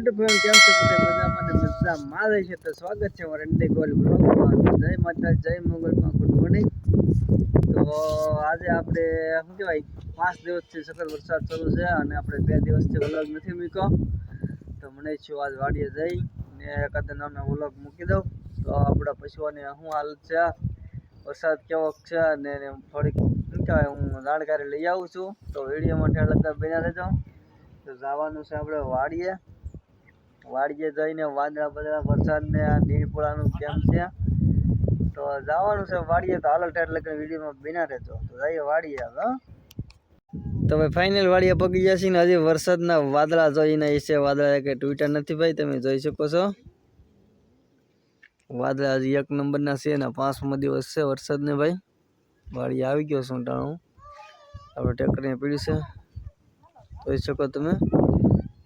YouTube fame કેમ છો બધા મજામાં ને મજામાં આવે છે તો સ્વાગત છે મારા અંડે ગોલ બ્લોગમાં જય માતા, જય મંગળમાં ગુડ મોર્નિંગ. તો આજે આપણે, શું કહેવાય પાંચ દિવસથી સતત વરસાદ ચાલુ છે અને આપણે બે દિવસથી વ્લોગ નથી મૂક્યો. તો મને છું, આજ વાડીએ જઈ ને કદાચ નાનો વ્લોગ મૂકી દઉં. તો આપણા પશુઓને શું હાલત છે, વરસાદ કેવો છે અને થોડીક, શું કહેવાય, હું જાણકારી લઈ આવું છું. તો વીડિયો માટે લગતા બન્યા રહેજો. તો જવાનું છે આપણે વાડીએ. વાડીએ જઈને વાદળા બધા વરસાદ ને આ નીરપોળાનું કેમ છે? તો જવાનું છે વાડીએ. તો હાલો એટલે કે વિડીયોમાં બિના રહેતો તો જઈએ વાડીએ હવે તમે ફાઇનલ વાડીએ પગી ગયા ને હજી વરસાદના વાદળા જોઈને છે વાદળા કે ટ્વિટર નથી ભાઈ. તમે જોઈ શકો છો. વાદળા હજી એક નંબરના છે ને પાંચમો દિવસ છે વરસાદને ભાઈ. વાડી આવી ગયો છું ટાણું. આપણે ટેકરીને પીડ્યું છે. જોઈ શકો તમે.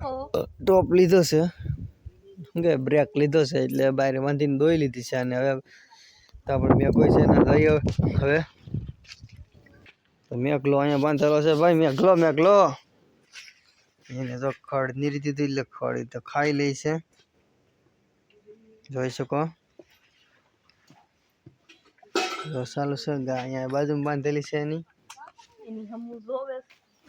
ટોપ લીધો છે. કે બ્રેક લીધો છે એટલે બહાર બાંધીને દોઈ લીધી છે અને હવે તો આપણે મેઘો છે ને જઈએ હવે. તો મેઘલો અહીંયા બાંધેલો છે. ભાઈ મેઘલો મેઘલો એને તો ખડ નીરી દીધું એટલે ખડ તો ખાઈ લે છે. જોઈ શકો. તો ચાલુ છે ગાય અહીંયા બાજુમાં બાંધેલી છે એની.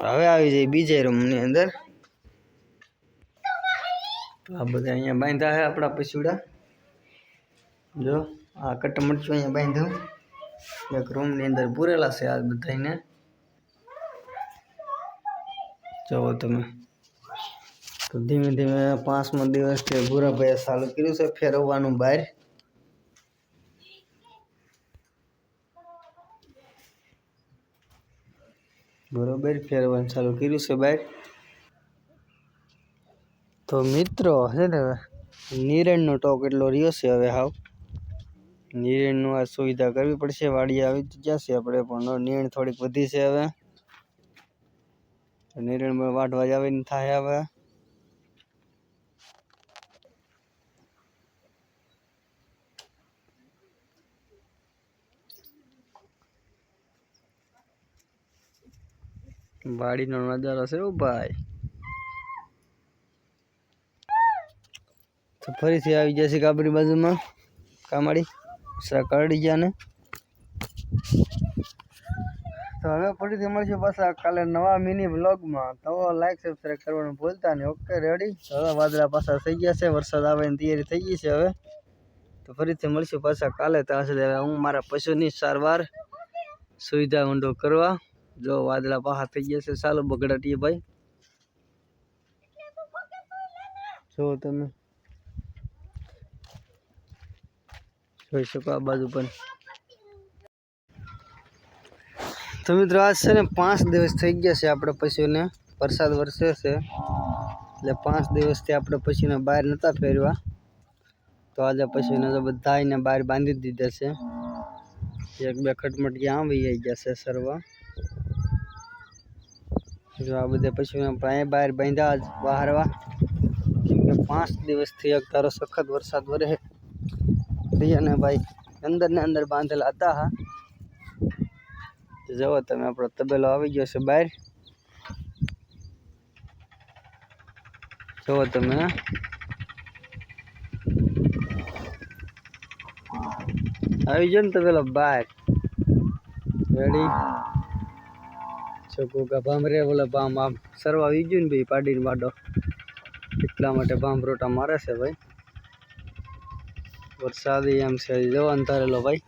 હવે આવી જાય બીજા રૂમની અંદર તો આ બધા અહીંયા બાંધ્યા છે આપણા પશુડા જો આ કટમટચું અહીંયા બાંધ્યું એક રૂમની અંદર પૂરેલા છે આ બધાને જુઓ તમે તો ધીમે ધીમે પાંચમો દિવસ છે ભૂરાભાઈએ ચાલુ કર્યું છે ફેરવવાનું બહાર બરોબર, ફેરવાનું ચાલુ કર્યું છે બહાર તો મિત્રો છે ને નીરણનો ટોક એટલો રહ્યો છે હવે હાવ. નીરણનું આ સુવિધા કરવી પડશે વાડી આવી તો ગયા આપણે પણ. નિરણ થોડીક વધી છે હવે. નીરણમાં વાટવા જ આવીને થાય હવે. વાડીનો નજારો છે ઓ ભાઈ. તો ફરીથી આવી જશે કાબરી બાજુમાં. કામાડી સરા કરડી ગયા ને. તો હવે ફરીથી મળશે પાછા કાલે નવા મિની વ્લોગમાં તો લાઈક સબસ્ક્રાઈબ કરવાનું ભૂલતા નહીં. ઓકે રેડી હવે વાદળા પાછા થઈ ગયા છે. વરસાદ આવે ની તૈયારી થઈ ગઈ છે હવે. તો ફરીથી મળશું પાછા કાલે. ત્યાં સુધી હવે હું મારા પશુની સારવાર, સુવિધા ઊંડો કરવા. જો વાદળા પાહા થઈ ગયા છે ચાલો બગડાટીએ ભાઈ જો તમે જોઈ શકો આ બાજુ પણ તો મિત્રો આજ છે ને પાંચ દિવસ થઈ ગયા છે આપણે પશુને વરસાદ વરસે છે એટલે પાંચ દિવસથી આપણે પશુને બહાર નહોતા ફેરવા તો આજે પશુને તો બધા એને બહાર બાંધી જ દીધા છે એક બે ખટમટિયા આમ વહી ગયા છે સરવા જો આ બધા પશુને અહીંયા બહાર બાંધ્યા જ બહારવા કેમ કે પાંચ દિવસથી એક ધારો સખત વરસાદ વરે અને ભાઈ અંદર ને અંદર બાંધેલા હતા હા તો જુઓ તમે આપણો તબેલો આવી ગયો છે બહાર જુઓ તમે આવી ગયો ને તબેલો બહાર રેડી છોકું ભાંભરે બોલે ભામ આમ સરવા આવી ગયું ને ભાઈ પાડીને વાડો. એટલા માટે ભાંભરોટા મારે છે ભાઈ. વરસાદી એમ છે, જવાન તારેલો ભાઈ.